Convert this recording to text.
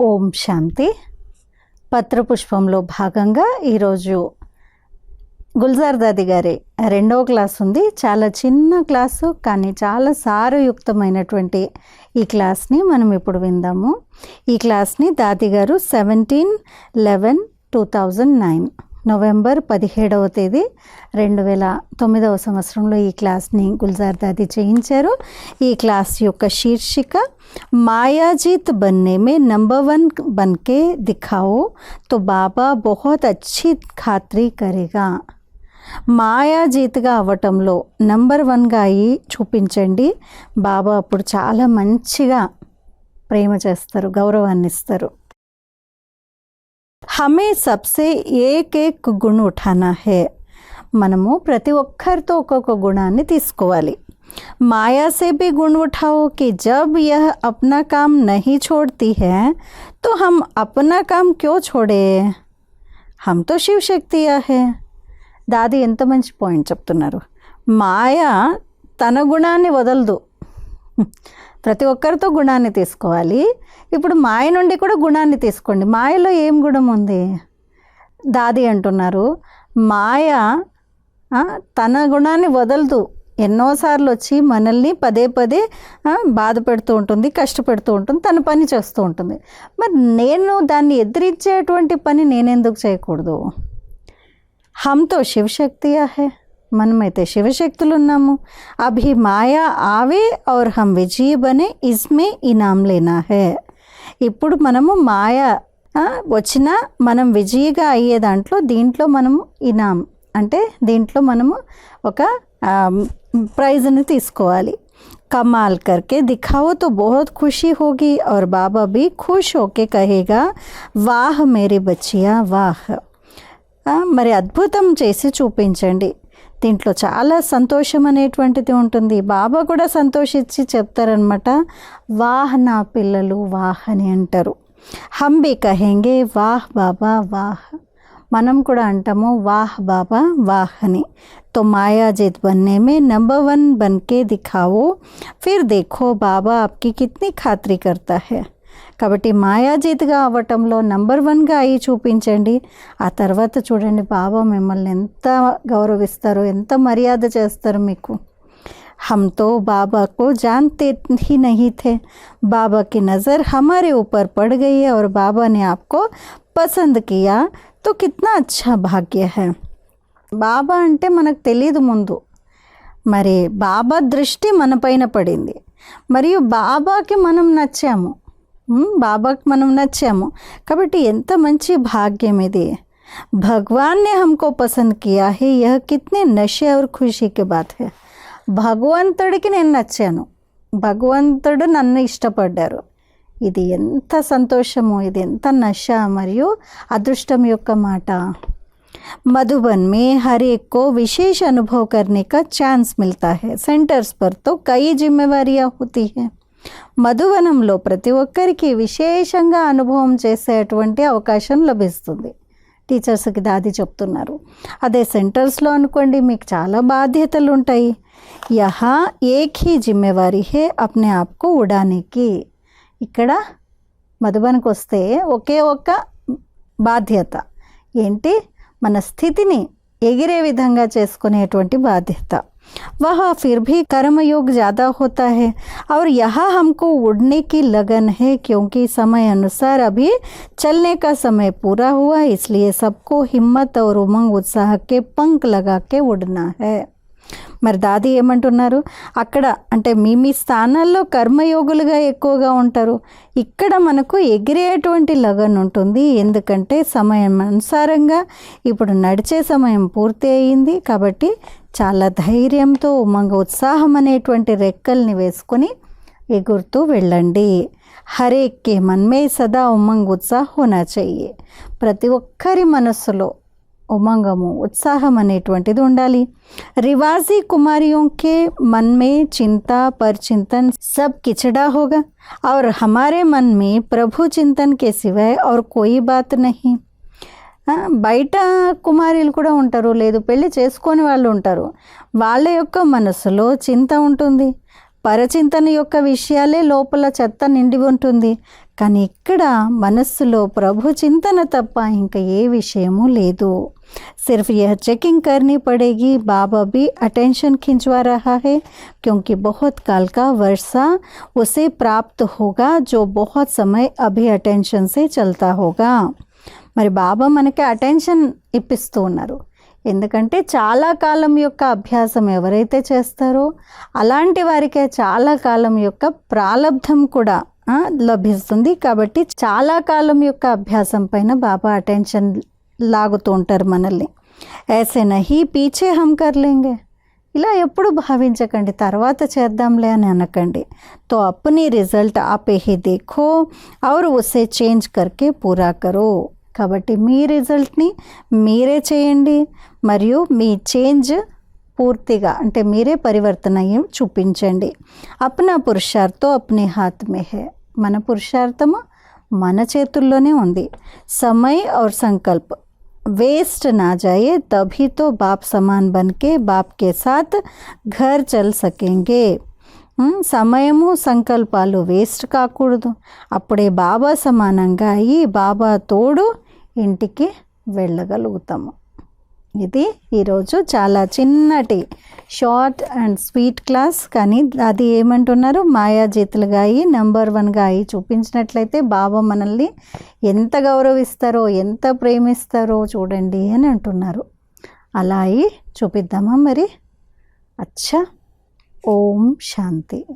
ఓం శాంతి. పత్రపుష్పంలో భాగంగా ఈరోజు గుల్జార్ దాది గారి రెండవ క్లాస్ ఉంది. చాలా చిన్న క్లాసు కానీ చాలా సారయుక్తమైనటువంటి ఈ క్లాస్ని మనం ఇప్పుడు విందాము. ఈ క్లాస్ని దాది గారు seventeen eleven two thousand nine. November పదిహేడవ తేదీ రెండు వేల తొమ్మిదవ సంవత్సరంలో ఈ క్లాస్ని గుల్జార్ దాది చేయించారు. ఈ క్లాస్ యొక్క శీర్షిక మాయాజీత్ బన్నే మే నంబర్ వన్ బన్కే దిఖావో తో బాబా బహుత్ అచ్చి ఖాత్రీ కరేగా. మాయాజీత్గా అవ్వటంలో నంబర్ వన్గా అయ్యి చూపించండి. బాబా అప్పుడు చాలా మంచిగా ప్రేమ చేస్తారు గౌరవాన్ని ఇస్తారు హమే సబ్సే ఏక్ ఏక్ గుణ ఉఠానా హే మనము ప్రతి ఒక్కరితో ఒక్కొక్క గుణాన్ని తీసుకోవాలి माया से भी गुण उठाओ कि जब यह अपना काम नहीं छोड़ती है तो हम अपना काम क्यों छोड़े हम तो शिव శక్తియా హే దాది ఎంత మంచి పాయింట్ చెప్తున్నారు మాయ తన గుణాన్ని వదలదు ప్రతి ఒక్కరితో గుణాన్ని తీసుకోవాలి. ఇప్పుడు మాయ నుండి కూడా గుణాన్ని తీసుకోండి. మాయలో ఏం గుణం ఉంది? దాది అంటున్నారు. మాయ తన గుణాన్ని వదలదు. ఎన్నోసార్లు వచ్చి మనల్ని పదే పదే బాధ పెడుతూ ఉంటుంది కష్టపెడుతూ ఉంటుంది తన పని చేస్తూ ఉంటుంది. మరి నేను దాన్ని ఎదిరించేటువంటి పని నేనెందుకు చేయకూడదు? హమ్తో శివశక్తియా హే మనమైతే శివశక్తులు ఉన్నాము అభి మాయా ఆవే ఔర్ హమ్ విజయ్ బనే ఇస్మే ఇనాం లేనా హే ఇప్పుడు మనము మాయ ఆ, వచ్చినా మనం విజయిగా అయ్యే దాంట్లో దీంట్లో మనము ఇనాం అంటే దీంట్లో మనము ఒక ఆ, ప్రైజ్ని తీసుకోవాలి कमाल करके दिखाओ तो बहुत खुशी होगी और बाबा भी खुश होके कहेगा वाह मेरी बच्चिया वाह ఆ, మరి అద్భుతం చేసి చూపించండి దీంట్లో చాలా సంతోషం అనేటువంటిది ఉంటుంది బాబా కూడా సంతోషించి చెప్తారనమాట వాహ్ నా పిల్లలు వాహ్ అని అంటారు హమ్ బి కహెంగే వాహ్ బాబా వాహ్ మనం కూడా అంటాము వాహ్ బాబా వాహ్ అని तो मायाजित बनने में नंबर वन बन के दिखाओ फिर देखो బాబా आपकी कितनी खातरी करता है కాబట్టి మాయాజీత్గా అవ్వటంలో నంబర్ వన్గా అయ్యి చూపించండి ఆ తర్వాత చూడండి బాబా మిమ్మల్ని ఎంత గౌరవిస్తారో ఎంత మర్యాద చేస్తారు మీకు हम तो बाबा को जानते ही नहीं थे बाबा की नज़र हमारे ऊपर पड़ गई है और बाबा ने आपको पसंद किया तो कितना अच्छा भाग्य है బాబా అంటే మనకు తెలియదు ముందు మరి బాబా దృష్టి మన పైన పడింది మరియు బాబాకి మనం నచ్చాము ఉమ్, బాబాకి మనం నచ్చాము కాబట్టి ఎంత మంచి భాగ్యం ఇది भगवान ने हमको पसंद किया है यह कितने नशे और खुशी की बात है భగవంతుడికి నేను నచ్చాను భగవంతుడు నన్ను ఇష్టపడ్డారు ఇది ఎంత సంతోషము ఇది ఎంత నశ మరియు అదృష్టం యొక్క మాట मधुबन में हर एक को विशेष अनुभव करने का चांस मिलता है सेंटर्स पर तो कई जिम्मेवारियां होती हैं మధువనంలో ప్రతి ఒక్కరికి విశేషంగా అనుభవం చేసేటువంటి అవకాశం లభిస్తుంది. టీచర్స్కి దాది చెప్తున్నారు. అదే సెంటర్స్లో అనుకోండి మీకు చాలా బాధ్యతలు ఉంటాయి. యహా ఏక్ హీ హే అప్నే ఆప్కు ఉడానికి. ఇక్కడ మధుబనికి వస్తే ఒకే ఒక్క బాధ్యత. ఏంటి? మన స్థితిని ఎగిరే విధంగా చేసుకునేటువంటి బాధ్యత वह फिर भी कर्मयोग ज़्यादा होता है और यहाँ हमको उड़ने की लगन है क्योंकि समय अनुसार अभी चलने का समय पूरा हुआ इसलिए सबको हिम्मत और उमंग उत्साह के पंख लगा के उड़ना है మరి దాది ఏమంటున్నారు? అక్కడ అంటే మీ మీ స్థానాల్లో కర్మయోగులుగా ఎక్కువగా ఉంటారు. ఇక్కడ మనకు ఎగిరేటువంటి లగన్ ఉంటుంది. ఎందుకంటే సమయం అనుసారంగా ఇప్పుడు నడిచే సమయం పూర్తి అయింది కాబట్టి చాలా ధైర్యంతో ఉమంగ ఉత్సాహం అనేటువంటి రెక్కల్ని వేసుకొని ఎగురుతూ వెళ్ళండి. హరేక్కే మన్మే సదా ఉమంగ్ ఉత్సాహం చెయ్యి. ప్రతి ఒక్కరి మనస్సులో ఉమంగము ఉత్సాహం అనేటువంటిది ఉండాలి रिवाजी कुमारियों के मन में चिंता पर चिंतन सब किचड़ा होगा और हमारे मन में प्रभु चिंतन के सिवाय और कोई बात नहीं ఆ, బయట కుమారీలు కూడా ఉంటారు లేదు పెళ్లి చేసుకొని వాళ్ళు ఉంటారు వాళ్ళ యొక్క మనసులో చింత ఉంటుంది పరచింతన యొక్క విషయాలే లోపల చెత్త నిండి ఉంటుంది కానీ ఇక్కడ మనస్సులో ప్రభు చింతన తప్ప ఇంకా ఏ విషయము లేదు सिर्फ यह चेकिंग करनी पड़ेगी बाबा भी अटेंशन खिंचवा रहा है क्योंकि बहुत काल का वर्षा उसे प्राप्त होगा जो बहुत समय अभी अटेंशन से चलता होगा మరి బాబా మనకి అటెన్షన్ ఇప్పిస్తూ ఉన్నారు ఎందుకంటే చాలా కాలం యొక్క అభ్యాసం ఎవరైతే చేస్తారో అలాంటి వారికే చాలా కాలం యొక్క ప్రాలబ్ధం కూడా ఆ, లభిస్తుంది. కాబట్టి చాలా కాలం యొక్క అభ్యాసం పైన బాబా అటెన్షన్ లాగుతూ ఉంటారు మనల్ని. ఏసైనా హీ పీచే హమ్ కర్లేంగే ఇలా ఎప్పుడు భావించకండి. తర్వాత చేద్దాంలే అని అనకండి. తో అప్ని రిజల్ట్ ఆపేహి దేఖో ఔర్ ఉసే చేంజ్ కర్కే పూరా కరో. కాబట్టి మీ రిజల్ట్ని మీరే చేయండి. మరియు మీ చేంజ్ పూర్తిగా అంటే మీరే పరివర్తన చూపించండి. అప్నా పురుషార్తో అప్నే హాత్మే హే. మన పురుషార్థము మన చేతుల్లోనే ఉంది సమయ్ और సంకల్ప్ वेस्ट ना जाए तभी तो बाप समान बन के बाप के साथ घर चल सकेंगे ఉమ్, సమయము సంకల్పాలు వేస్ట్ కాకూడదు అప్పుడే బాబా సమానంగా అయ్యి బాబా తోడు ఇంటికి వెళ్ళగలుగుతాము ఇది ఈరోజు చాలా చిన్నటి షార్ట్ అండ్ స్వీట్ క్లాస్. కానీ అది ఏమంటున్నారు? మాయాజీతులుగా అయి నెంబర్ వన్గా అయి చూపించినట్లయితే బాబా మనల్ని ఎంత గౌరవిస్తారో ఎంత ప్రేమిస్తారో చూడండి అని అంటున్నారు. అలా అయి చూపిద్దామా మరి? అచ్చా. ఓం శాంతి.